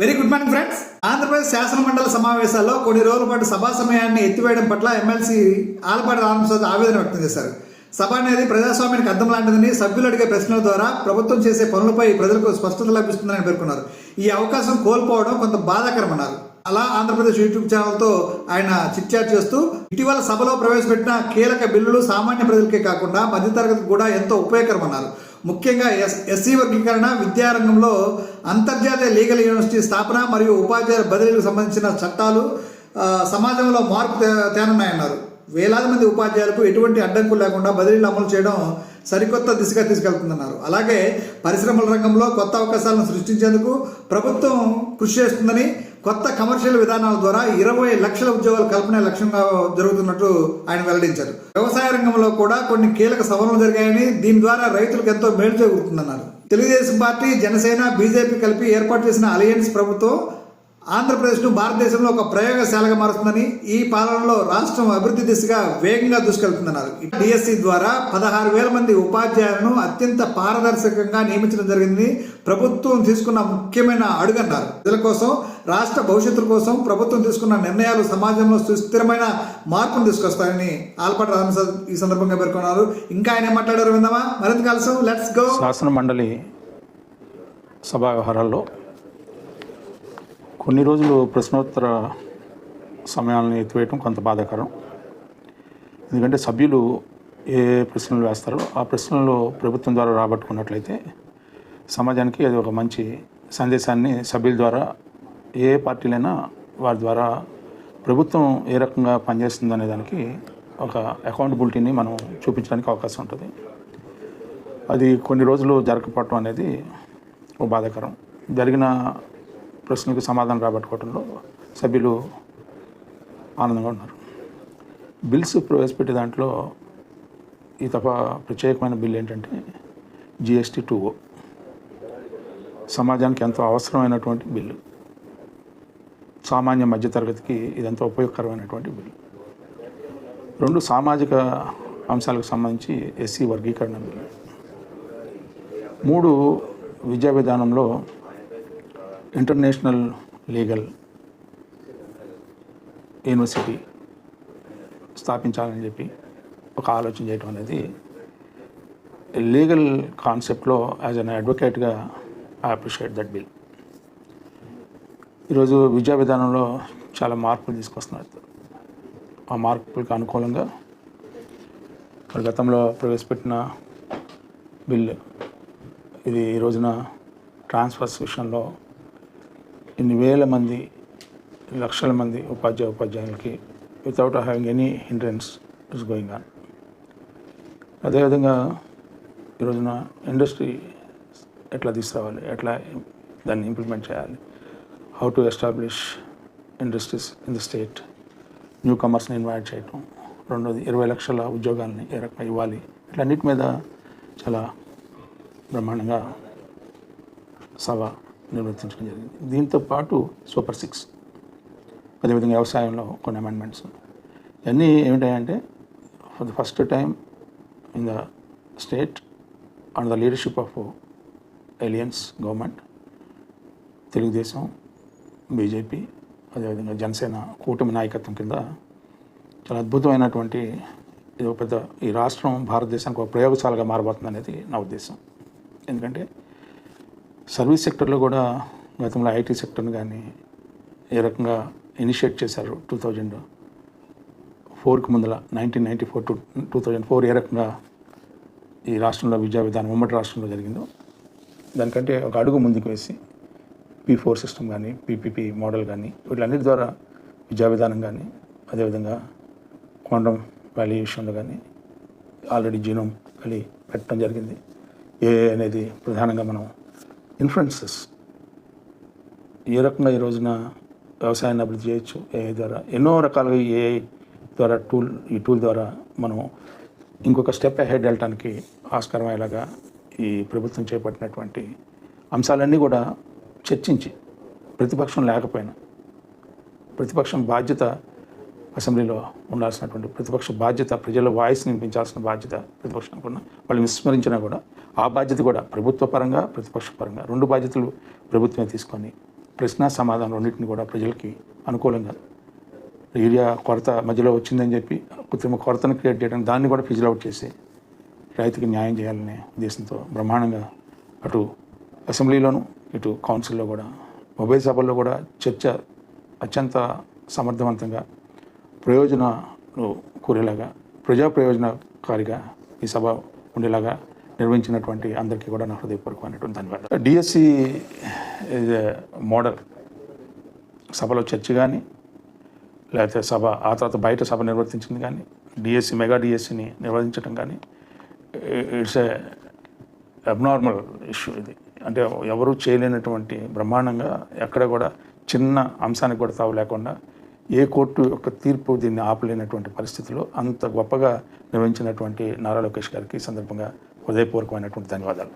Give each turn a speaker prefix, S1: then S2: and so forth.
S1: Very good morning friends Andhra Pradesh శాసన మండలి సమావేశాల్లో కొన్ని రోజుల పాటు సభా సమయాన్ని ఎత్తివేయడం పట్ల ఎమ్మెల్సీ ఆలపాటి రామప్రసాద్ ఆవేదన వ్యక్తం చేశారు. సభ అనేది ప్రజాస్వామ్యానికి అర్థం లాంటిదని సభ్యులు అడిగే ప్రశ్నల ద్వారా ప్రభుత్వం చేసే పనులపై ప్రజలకు స్పష్టత లభిస్తుందని పేర్కొన్నారు. ఈ అవకాశం కోల్పోవడం కొంత బాధాకరమన్నారు. అలా ఆంధ్రప్రదేశ్ యూట్యూబ్ ఛానల్తో ఆయన చిట్చాట్ చేస్తూ ఇటీవల సభలో ప్రవేశపెట్టిన కీలక బిల్లులు సామాన్య ప్రజలకే కాకుండా మధ్యతరగతికి కూడా ఎంతో ఉపయోగకరమన్నారు. ముఖ్యంగా ఎస్ ఎస్సీ వర్గీకరణ విద్యారంగంలో అంతర్జాతీయ లీగల్ యూనివర్సిటీ స్థాపన మరియు ఉపాధ్యాయుల బదిలీలకు సంబంధించిన చట్టాలు సమాజంలో మార్పు తే- తేనున్నాయన్నారు. వేలాది మంది ఉపాధ్యాయులకు ఎటువంటి అడ్డంకులు లేకుండా బదిలీలు అమలు చేయడం సరికొత్త దిశగా తీసుకెళ్తుందన్నారు. అలాగే పరిశ్రమల రంగంలో కొత్త అవకాశాలను సృష్టించేందుకు ప్రభుత్వం కృషి చేస్తుందని కొత్త కమర్షియల్ విధానాల ద్వారా ఇరవై లక్షల ఉద్యోగాల కల్పన లక్ష్యంగా జరుగుతున్నట్టు ఆయన వెల్లడించారు. వ్యవసాయ రంగంలో కూడా కొన్ని కీలక సవరణలు జరిగాయని దీని ద్వారా రైతులకు ఎంతో మేలు చేకూరుతుందన్నారు తెలుగుదేశం పార్టీ జనసేన బీజేపీ కలిపి ఏర్పాటు చేసిన అలయన్స్ ప్రభుత్వం ఆంధ్రప్రదేశ్ను భారతదేశంలో ఒక ప్రయోగశాలగా మారుతుందని ఈ పాలనలో రాష్ట్రం అభివృద్ధి దిశగా వేగంగా దూసుకెళ్తుందన్నారు. డిఎస్సి ద్వారా పదహారు వేల మంది ఉపాధ్యాయులను అత్యంత పారదర్శకంగా నియమించడం జరిగింది ప్రభుత్వం తీసుకున్న ముఖ్యమైన అడుగన్నారు. ప్రజల కోసం రాష్ట్ర భవిష్యత్తు కోసం ప్రభుత్వం తీసుకున్న నిర్ణయాలు సమాజంలో సుస్థిరమైన మార్పును తీసుకొస్తాయని ఆల్పాటి రామసాద్ ఈ సందర్భంగా పేర్కొన్నారు. ఇంకా ఆయన మాట్లాడారు విందామా? మరింత కలుసు లెట్స్ గో
S2: శాసన మండలి సభా వ్యవహారాల్లో కొన్ని రోజులు ప్రశ్నోత్తర సమయాలను ఎత్తివేయటం కొంత బాధాకరం. ఎందుకంటే సభ్యులు ఏ ప్రశ్నలు వేస్తారో ఆ ప్రశ్నలు ప్రభుత్వం ద్వారా రాబట్టుకున్నట్లయితే సమాజానికి అది ఒక మంచి సందేశాన్ని సభ్యుల ద్వారా ఏ పార్టీలైనా వారి ద్వారా ప్రభుత్వం ఏ రకంగా పనిచేస్తుంది అనే దానికి ఒక అకౌంటబిలిటీని మనం చూపించడానికి అవకాశం ఉంటుంది. అది కొన్ని రోజులు జరగకపోవటం అనేది ఒక బాధాకరం. జరిగిన ప్రశ్నకు సమాధానం రాబట్టుకోవడంలో సభ్యులు ఆనందంగా ఉన్నారు. బిల్స్ ప్రవేశపెట్టే దాంట్లో ఈ తప్ప ప్రత్యేకమైన బిల్ ఏంటంటే జిఎస్టీ టూ సమాజానికి ఎంతో అవసరమైనటువంటి బిల్లు. సామాన్య మధ్యతరగతికి ఇదంతా ఉపయోగకరమైనటువంటి బిల్లు. రెండు సామాజిక అంశాలకు సంబంధించి ఎస్సీ వర్గీకరణ బిల్లు. మూడు విద్యా విధానంలో ఇంటర్నేషనల్ లీగల్ యూనివర్సిటీ స్థాపించాలని చెప్పి ఒక ఆలోచన చేయడం అనేది లీగల్ కాన్సెప్ట్లో యాజ్ అన్ అడ్వకేట్గా ఐ అప్రిషియేట్ దట్ బిల్. ఈరోజు విద్యా విధానంలో చాలా మార్పులు తీసుకొస్తున్నారు. ఆ మార్పులకు అనుకూలంగా మరి గతంలో ప్రవేశపెట్టిన బిల్లు ఇది ఈ రోజున ట్రాన్స్ఫర్స్ విషయంలో ఇన్ని వేల మంది లక్షల మంది ఉపాధ్యాయ ఉపాధ్యాయులకి without having any hindrance is going on అదేవిధంగా ఈ రోజున ఇండస్ట్రీ ఎట్లా తీసుకురావాలి ఎట్లా దాన్ని ఇంప్లిమెంట్ చేయాలి? How to establish industries in the state new కమర్స్ని invite చేయటం రెండోది ఇరవై లక్షల ఉద్యోగాలని ఏ రకంగా ఇవ్వాలి. ఇట్లన్నిటి మీద చాలా బ్రహ్మాండంగా సభ నిర్వర్తించడం జరిగింది. దీంతో పాటు సూపర్ సిక్స్ అదేవిధంగా వ్యవసాయంలో కొన్ని అమెండ్మెంట్స్ ఇవన్నీ ఏమిటాయంటే for the first time in the state and the leadership of alliance government Telugu Desam BJP అదేవిధంగా జనసేన కూటమి నాయకత్వం కింద చాలా అద్భుతమైనటువంటి ఇది ఒక పెద్ద ఈ రాష్ట్రం భారతదేశానికి ఒక ప్రయోగశాలగా మారబోతుంది అనేది నా ఉద్దేశం. ఎందుకంటే సర్వీస్ సెక్టర్లో కూడా గతంలో ఐటీ సెక్టర్ని కానీ ఏ రకంగా ఇనిషియేట్ చేశారు టూ థౌజండ్ ఫోర్కి ముందల nineteen ninety four to two thousand four ఏ రకంగా ఈ రాష్ట్రంలో విద్యా విధానం ఉమ్మడి రాష్ట్రంలో జరిగిందో దానికంటే ఒక అడుగు ముందుకు వేసి పీ ఫోర్ సిస్టమ్ కానీ పీపీపీ మోడల్ కానీ వీటిలన్నిటి ద్వారా విద్యా విధానం కానీ అదేవిధంగా క్వాంటమ్ వాల్యుయేషన్లు కానీ ఆల్రెడీ జీనోమ్ కలిగి పెట్టడం జరిగింది. ఏ అనేది ప్రధానంగా మనం ఇన్ఫ్లుయెన్సెస్ ఏ రకంగా ఈ రోజున వ్యవసాయాన్ని అభివృద్ధి చేయొచ్చు? ఏఐ ద్వారా. ఎన్నో రకాలుగా ఏఐ ద్వారా టూల్ ఈ టూల్ ద్వారా మనం ఇంకొక స్టెప్ అహెడ్ వెళ్ళటానికి ఆస్కారం అయ్యేలాగా ఈ ప్రభుత్వం చేపట్టినటువంటి అంశాలన్నీ కూడా చర్చించి ప్రతిపక్షం లేకపోయినా ప్రతిపక్షం బాధ్యత అసెంబ్లీలో ఉండాల్సినటువంటి ప్రతిపక్ష బాధ్యత ప్రజల వాయిస్ని వినిపించాల్సిన బాధ్యత ప్రతిపక్షానికి ఉన్న వాళ్ళు విస్మరించినా కూడా ఆ బాధ్యత కూడా ప్రభుత్వ పరంగా ప్రతిపక్ష పరంగా రెండు బాధ్యతలు ప్రభుత్వమే తీసుకొని ప్రశ్న సమాధానం రెండింటిని కూడా ప్రజలకి అనుకూలంగా ఏరియా కొరత మధ్యలో వచ్చిందని చెప్పి కృత్రిమ కొరతను క్రియేట్ చేయడం దాన్ని కూడా ఫిజిల్ అవుట్ చేసి రైతుకి న్యాయం చేయాలనే ఉద్దేశంతో బ్రహ్మాండంగా అటు అసెంబ్లీలోనూ ఇటు కౌన్సిల్లో కూడా మొబైల్ సభల్లో కూడా చర్చ అత్యంత సమర్థవంతంగా ప్రయోజనాలు కోరేలాగా ప్రజా ప్రయోజనకారిగా ఈ సభ ఉండేలాగా నిర్వహించినటువంటి అందరికీ కూడా నా హృదయపూర్వకమైనటువంటి ధన్యవాదాలు. DSC model. సభలో చర్చ కానీ లేకపోతే సభ ఆ తర్వాత బయట సభ నిర్వర్తించింది కానీ డిఎస్సి మెగా డిఎస్సిని నిర్వహించడం కానీ ఇట్స్ ఏ అబ్నార్మల్ ఇష్యూ ఇది. అంటే ఎవరూ చేయలేనటువంటి బ్రహ్మాండంగా ఎక్కడ కూడా చిన్న అంశానికి కూడా తావు లేకుండా ఏ కోర్టు యొక్క తీర్పు దీన్ని ఆపలేనటువంటి పరిస్థితిలో అంత గొప్పగా నిర్వహించినటువంటి నారా లోకేష్ గారికి ఈ సందర్భంగా హృదయపూర్వకమైనటువంటి ధన్యవాదాలు.